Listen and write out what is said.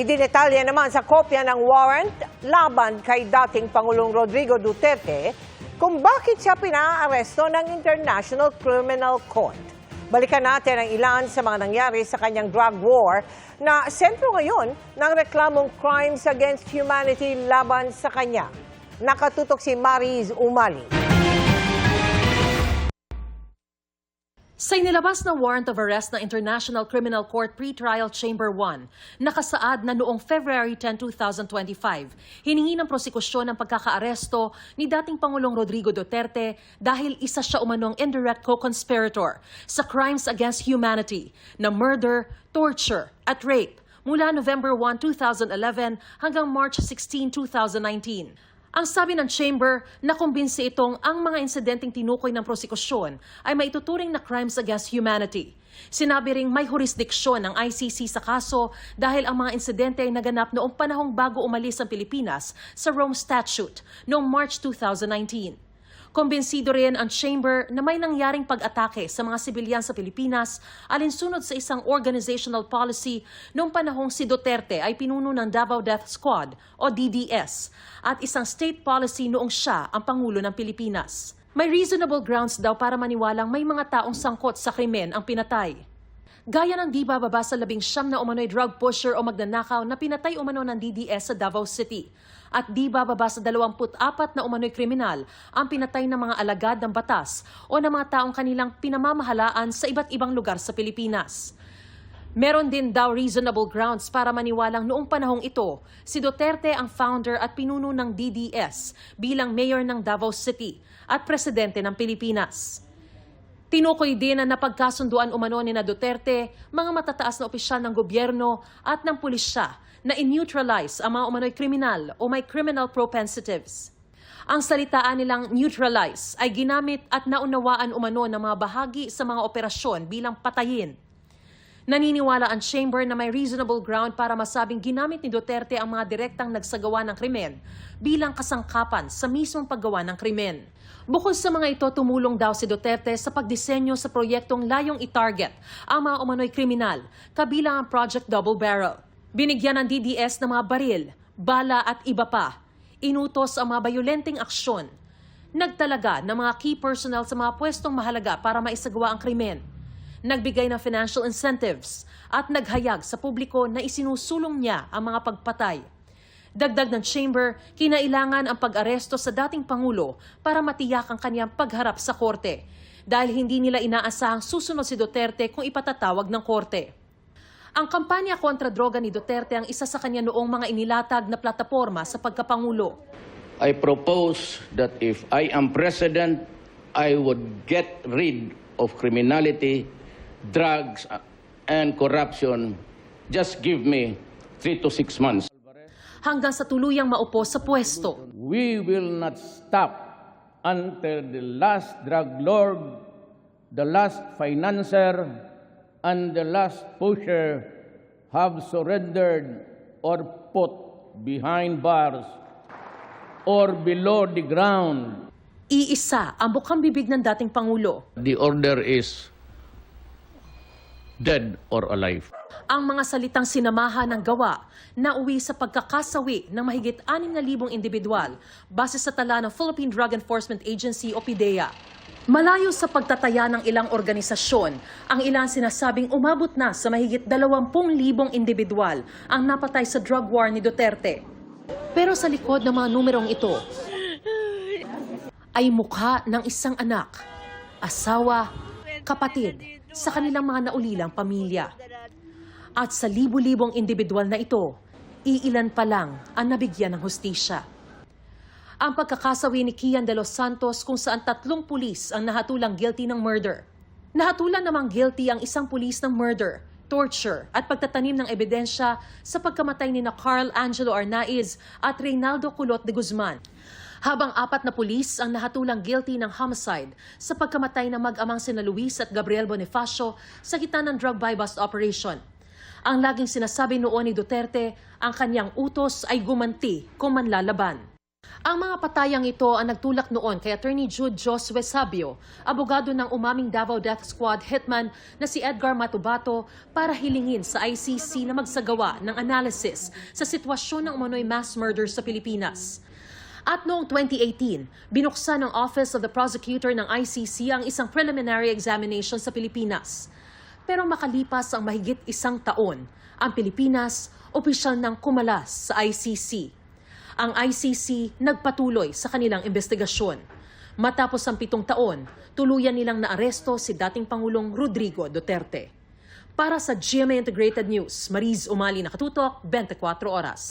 Idinetalya naman sa kopya ng warrant laban kay dating Pangulong Rodrigo Duterte kung bakit siya pinaaresto ng International Criminal Court. Balikan natin ang ilan sa mga nangyari sa kanyang drug war na sentro ngayon ng reklamong crimes against humanity laban sa kanya. Nakatutok si Mariz Umali. Sa inilabas na warrant of arrest ng International Criminal Court Pretrial Chamber 1, nakasaad na noong February 10, 2025, hiningi ng prosekusyon ang pagkakaaresto ni dating Pangulong Rodrigo Duterte dahil isa siya umanong indirect co-conspirator sa crimes against humanity na murder, torture at rape mula November 1, 2011 hanggang March 16, 2019. Ang sabi ng Chamber, nakumbinsi itong ang mga insidenteng tinukoy ng prosekusyon ay maituturing na crimes against humanity. Sinabi ring may jurisdiksyon ng ICC sa kaso dahil ang mga insidente ay naganap noong panahong bago umalis ang Pilipinas sa Rome Statute noong March 2019. Kumbinsido rin ang Chamber na may nangyaring pag-atake sa mga sibilyan sa Pilipinas alinsunod sa isang organizational policy noong panahong si Duterte ay pinuno ng Davao Death Squad o DDS at isang state policy noong siya ang Pangulo ng Pilipinas. May reasonable grounds daw para maniwalang may mga taong sangkot sa krimen ang pinatay. Gaya ng di bababa sa labing siyam na umano'y drug pusher o magnanakaw na pinatay umano ng DDS sa Davao City. At di bababa sa 24 na umano'y kriminal ang pinatay ng mga alagad ng batas o ng mga taong kanilang pinamamahalaan sa iba't ibang lugar sa Pilipinas. Meron din daw reasonable grounds para maniwalang noong panahong ito, si Duterte ang founder at pinuno ng DDS bilang mayor ng Davao City at presidente ng Pilipinas. Tinukoy din na napagkasunduan umano ni na Duterte, mga matataas na opisyal ng gobyerno at ng pulisya na in-neutralize ang mga umano'y kriminal o may criminal propensitives. Ang salitaan nilang neutralize ay ginamit at naunawaan umano ng mga bahagi sa mga operasyon bilang patayin. Naniniwala ang Chamber na may reasonable ground para masabing ginamit ni Duterte ang mga direktang nagsagawa ng krimen bilang kasangkapan sa mismong paggawa ng krimen. Bukod sa mga ito, tumulong daw si Duterte sa pagdisenyo sa proyektong layong i-target ang mga umano'y kriminal, kabilang ang Project Double Barrel. Binigyan ng DDS ng mga baril, bala at iba pa. Inutos ang mga bayolenteng aksyon. Nagtalaga ng mga key personnel sa mga pwestong mahalaga para maisagawa ang krimen nagbigay ng financial incentives at naghayag sa publiko na isinusulong niya ang mga pagpatay. Dagdag ng chamber, kinailangan ang pag-aresto sa dating Pangulo para matiyak ang kanyang pagharap sa korte dahil hindi nila inaasahang susunod si Duterte kung ipatatawag ng korte. Ang kampanya kontra droga ni Duterte ang isa sa kanya noong mga inilatag na plataforma sa pagkapangulo. I propose that if I am president, I would get rid of criminality, drugs, and corruption. Just give me three to six months. Hanggang sa tuluyang maupo sa pwesto. We will not stop until the last drug lord, the last financier, and the last pusher have surrendered or put behind bars or below the ground. Iisa ang bukang bibig ng dating Pangulo. The order is dead or alive. Ang mga salitang sinamahan ng gawa na uwi sa pagkakasawi ng mahigit 6,000 individual base sa tala ng Philippine Drug Enforcement Agency o PIDEA. Malayo sa pagtataya ng ilang organisasyon, ang ilang sinasabing umabot na sa mahigit 20,000 individual ang napatay sa drug war ni Duterte. Pero sa likod ng mga numerong ito, ay mukha ng isang anak, asawa, kapatid sa kanilang mga naulilang pamilya. At sa libu-libong individual na ito, iilan pa lang ang nabigyan ng hustisya. Ang pagkakasawi ni Kian de los Santos kung saan tatlong pulis ang nahatulang guilty ng murder. Nahatulan namang guilty ang isang pulis ng murder, torture at pagtatanim ng ebidensya sa pagkamatay ni na Carl Angelo Arnaiz at Reynaldo Culot de Guzman. Habang apat na pulis ang nahatulang guilty ng homicide sa pagkamatay ng mag-amang sina Luis at Gabriel Bonifacio sa gitna ng drug buy-bust operation. Ang laging sinasabi noon ni Duterte, ang kanyang utos ay gumanti kung manlalaban. Ang mga patayang ito ang nagtulak noon kay Attorney Jude Josue Sabio, abogado ng umaming Davao Death Squad hitman na si Edgar Matubato para hilingin sa ICC na magsagawa ng analysis sa sitwasyon ng umano'y mass murder sa Pilipinas. At noong 2018, binuksan ng Office of the Prosecutor ng ICC ang isang preliminary examination sa Pilipinas. Pero makalipas ang mahigit isang taon, ang Pilipinas opisyal ng kumalas sa ICC. Ang ICC nagpatuloy sa kanilang investigasyon. Matapos ang pitong taon, tuluyan nilang naaresto si dating Pangulong Rodrigo Duterte. Para sa GMA Integrated News, Mariz Umali Nakatutok, 24 Oras.